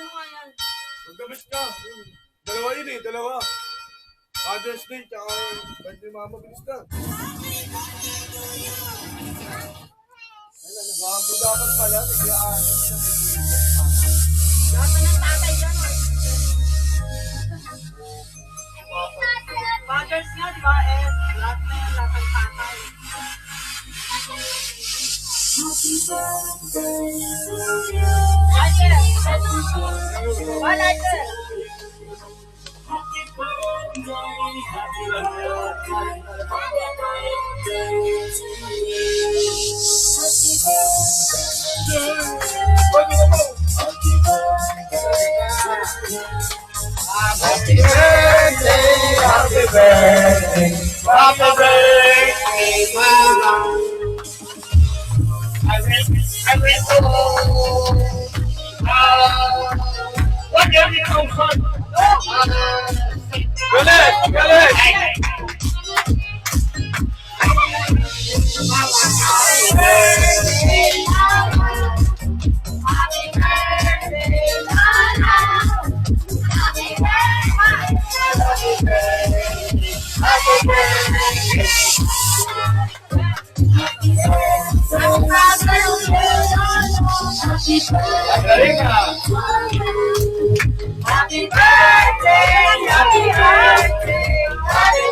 ano nga yan? Magdamit ka. Dalawa yun eh, dalawa. Father's Day, tsaka birthday ni Mama, bilis ka. Ayun, nag-aambo dapat pala, siya. Lahat ng tatay yan. oh. Fathers nga, di ba? Eh, lahat na yan, lahat ng tatay. Happy birthday, happy birthday, happy birthday, Mama. I and we go. What can we come. Galing ah. Happy birthday, happy birthday, happy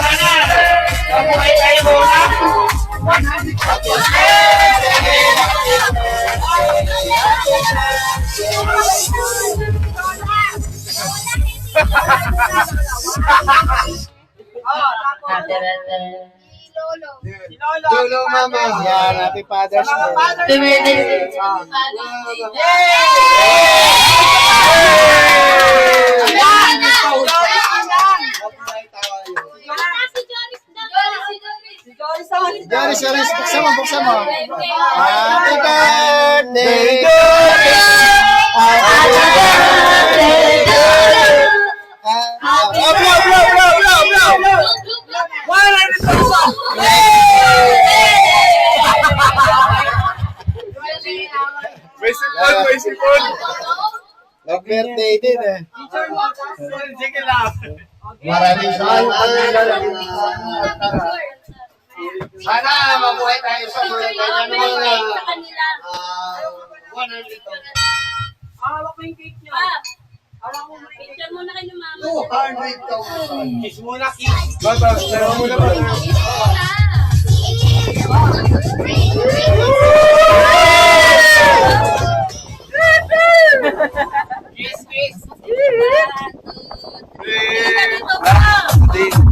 Sana, mabuhay tayo muna. Lolo Mama. Yan, happy Father's Day. Joris, Joris, buksan mo, buksan mo. Happy birthday to you. Happy birthday May sipon, may sipon. Happy birthday din eh. Sige lang. Maraming salamat. Sana mabuhay tayo sa mga ganyan mga ah, 100 Hawak mo yung cake niyo. Picture muna kayo mama. 200,000. Kiss muna, kiss. Bata, dalawa naman. Kiss, kiss. Okay.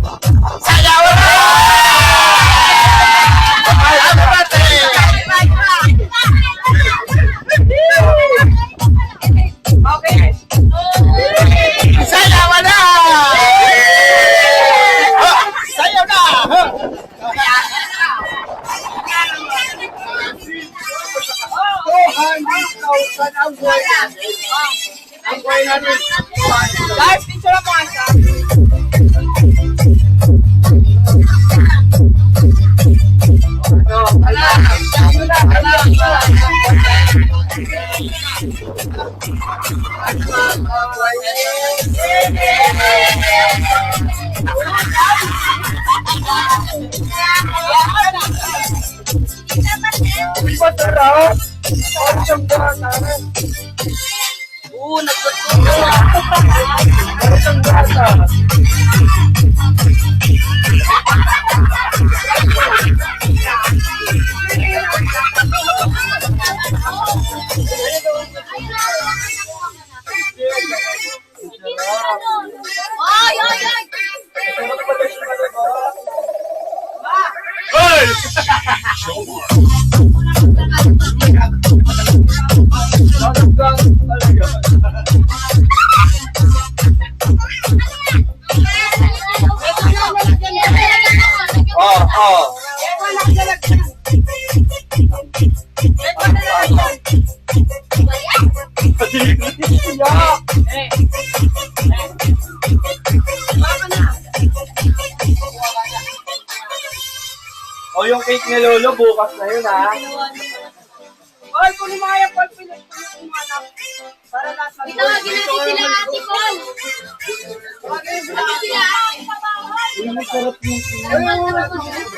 Oo, Ay, O yung cake ni Lolo, bukas na yun ha. Ay, kung lumaya pa, pilit ko yung anak. Para nasa Tawagin natin sila ate ko. Tawagin sila ate. Uy, masarap yung Sarap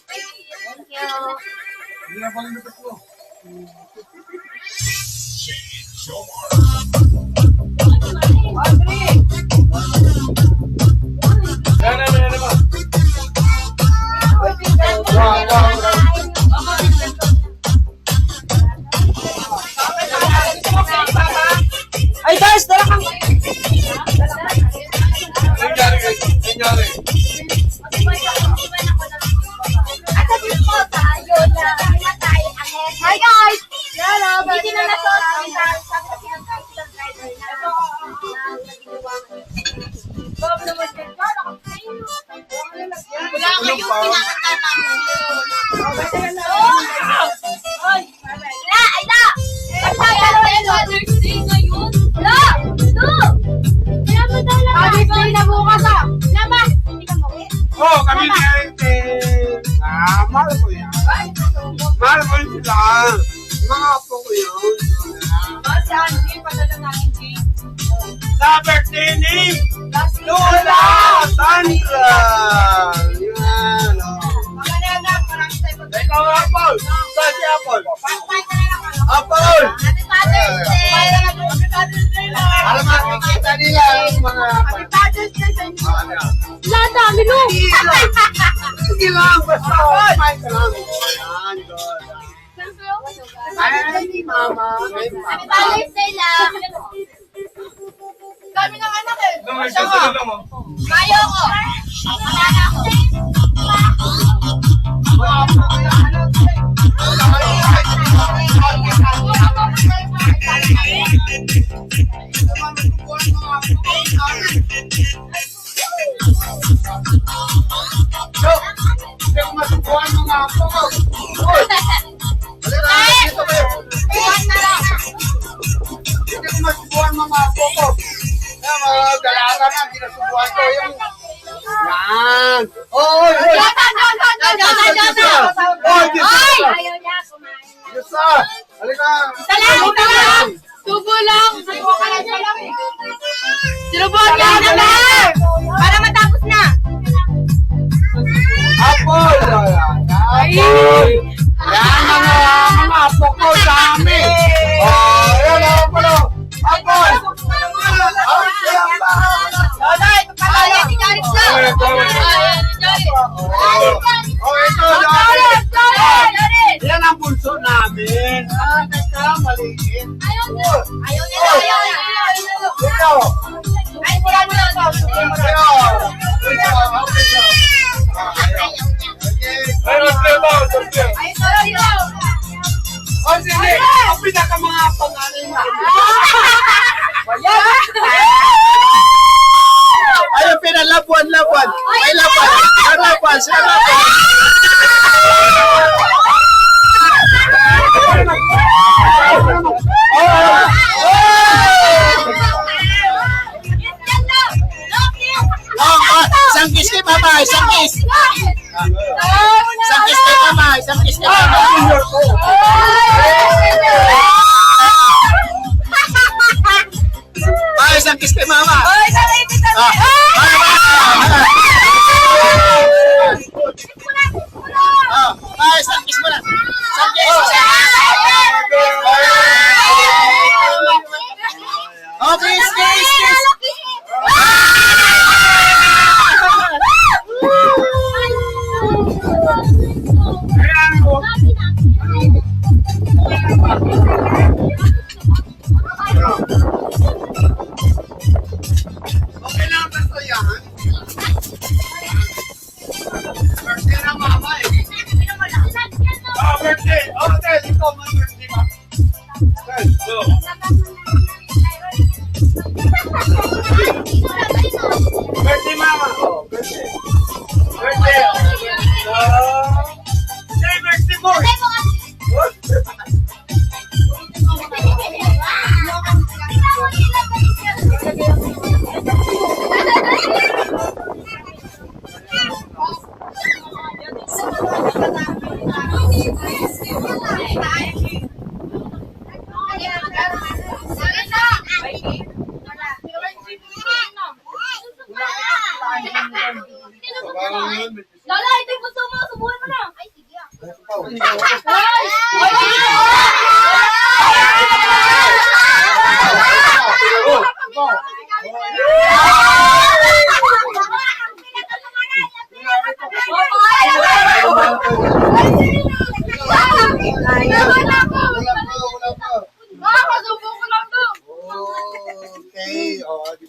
ako ma... Wala kayo. Wala na na na na na. Audrey. Wow, wow, wow. Kayong pinakanta namin. La! Ay, la! Magkakaroon Mother's Day ngayon. La! No! Kaya mo daw lang. Mother's Day na bukas ah. Ka mauwi. Oh, kami ni Ate. Ah, mahal ko yan. Mahal ko yun sila. Mga apo ko yun. Ah, si Angie, padala namin cake. Sa birthday ni. Lola Sandra. Yan. oh. Mga nanak, Ikaw, Apple. Saan Apple? Ano? Apple. Happy Father's Day! Happy. Alam mo, makikita nila mga Happy Father's Day sa inyo. Ano? Lahat lang, basta. Kumain ka lang. Yan, good. Ay, Mama. Happy Father's Day lang! Dami ng anak eh. Lang mo. Mayo ko! Mga apo ko. Uy, halika, dito kayo. Iwan na lang. Hindi ko masubuhan mga dalaga na, ginasubuhan ko yung... Yan! Oy! Oy! Jonathan, Jonathan, Jonathan, Jonathan! Oy! Ka! Ayaw niya kumain. Ka! Halika! Isa lang, isa lang! Tubo lang! Subo ka na lang! Teka, maliit. Ayaw niya! Ayaw niya! Ayaw niya! Ito. Ay, si ano yun? Ito. Ito. Ito. Ay, problema. Problema. Ay, sorry daw. O, sige. Ang pinaka mga pangalan na. Ayun, pinalabuan, labuan. May labuan. May labuan. Siya labuan. Isang kiss. Isang kiss kay mama, isang kiss kay mama. Oh, Tel, ikaw man go. Birthday mama. Oh, birthday. Birthday. Ah. Say birthday boy. Okay, oh, di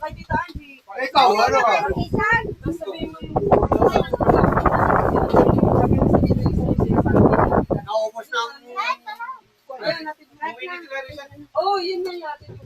kay Tita Angie. Ikaw, ano ka? Naubos na ang... Ayun, natin. Oh, yun na yung natin.